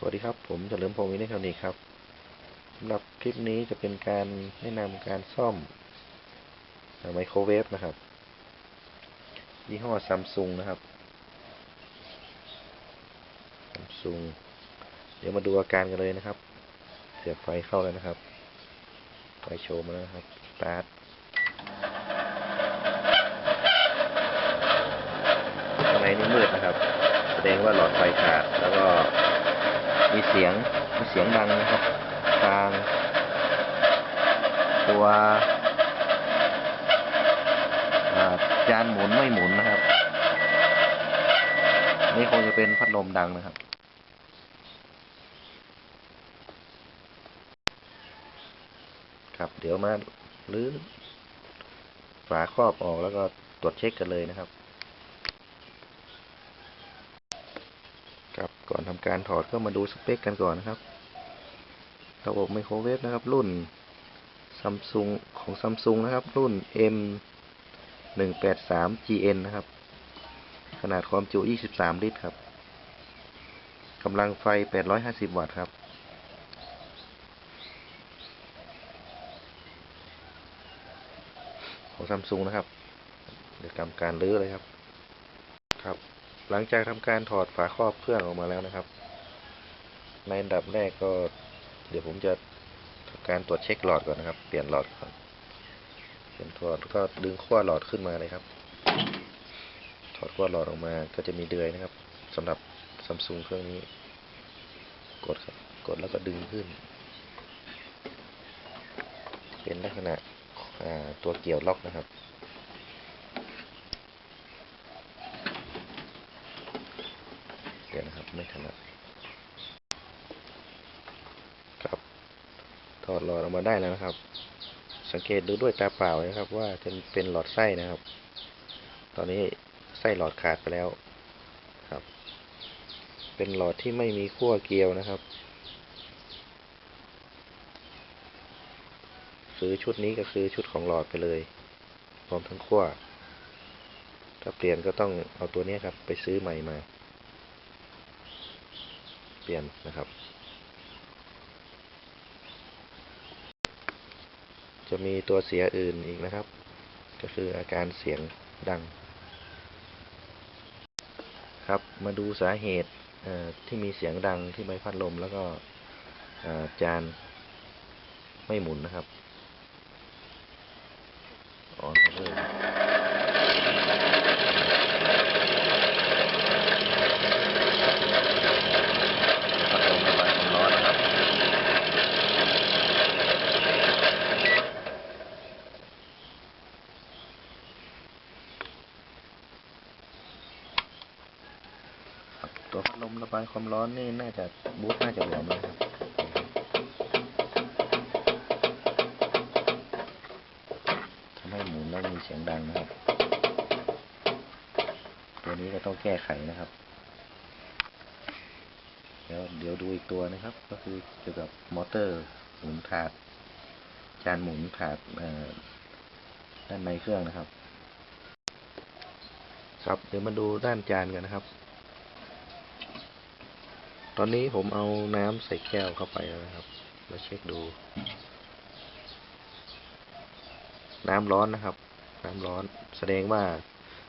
สวัสดีครับ ผมเฉลิมพงศ์วินิจคนิกครับสำหรับคลิปนี้จะเป็นการแนะนำการซ่อมไมโครเวฟนะครับ ยี่ห้อซัมซุงนะครับซัมซุงเดี๋ยวมาดูอาการกันเลยนะครับ เสียบไฟเข้าแล้วนะครับ ไฟโชว์มาแล้วครับสตาร์ทข้างในนี่มืดนะครับ แสดงว่าหลอดไฟขาดแล้วก็ มีเสียงมีเสียงดังนะครับทางตัวจานหมุนไม่หมุนนะครับ นี่คงจะเป็นพัดลมดังนะครับครับเดี๋ยวมาลื้อฝาครอบออกแล้วก็ตรวจเช็คกันเลยนะครับ ครับก่อนทำการถอดก็มาดูสเปคกันก่อนนะครับระบบไมโครเวฟนะครับ รุ่นซัมซุงของซัมซุงนะครับ รุ่น M 183 GN นะครับ ขนาดความจุ 23 ลิตรครับกำลังไฟ 850 วัตต์ครับ ของซัมซุงนะครับ เดี๋ยวทำการรื้อเลยครับ ครับ หลังจากทำการถอดฝาครอบเครื่องออกมาแล้วนะครับ ในอันดับแรกก็ เดี๋ยวผมจะทำการตรวจเช็คหลอดก่อนนะครับ เปลี่ยนหลอดก่อนเปลี่ยนหลอดก็ดึงขั้วหลอดขึ้นมาเลยครับ ถอดขั้วหลอดออกมาก็จะมีเดือยนะครับสำหรับซัมซุงเครื่องนี้ กดครับ กดแล้วก็ดึงขึ้น เป็นลักษณะตัวเกี่ยวล็อกนะครับ เดี๋ยวนะครับ ไม่ถนัดครับถอดหลอดออกมาได้แล้วนะครับ สังเกตดูด้วยตาเปล่านะครับ ว่าจะเป็นหลอดไส้นะครับ ตอนนี้ไส้หลอดขาดไปแล้วครับ เป็นหลอดที่ไม่มีขั้วเกลียวนะครับ ซื้อชุดนี้ก็คือชุดของหลอดไปเลยพร้อมทั้งขั้วถ้าเปลี่ยนก็ต้องเอาตัวนี้ครับ ไปซื้อใหม่มา เปลี่ยนนะครับ จะมีตัวเสียอื่นอีกนะครับ ก็คืออาการเสียงดัง ครับมาดูสาเหตุที่มีเสียงดังที่ใบพัดลมแล้วก็จานไม่หมุนนะครับอ๋อครับเลยพัดลมระบายความร้อนนะครับ ครับ ตัวพัดลมระบายความร้อนนี่น่าจะบูทน่าจะหลวมแล้วครับทำให้หมุนแล้วมีเสียงดังนะครับ ตัวนี้ก็ต้องแก้ไขนะครับเดี๋ยวเดี๋ยวดูอีกตัวนะครับ ก็คือเกี่ยวกับมอเตอร์หมุนถาด จานหมุนถาดอ่อด้านในเครื่องนะครับ ครับเดี๋ยวมาดูด้านจานกันนะครับ ตอนนี้ผมเอาน้ำใส่แก้วเข้าไปแล้วนะครับ มาเช็คดู น้ำร้อนนะครับ น้ำร้อน แสดงว่า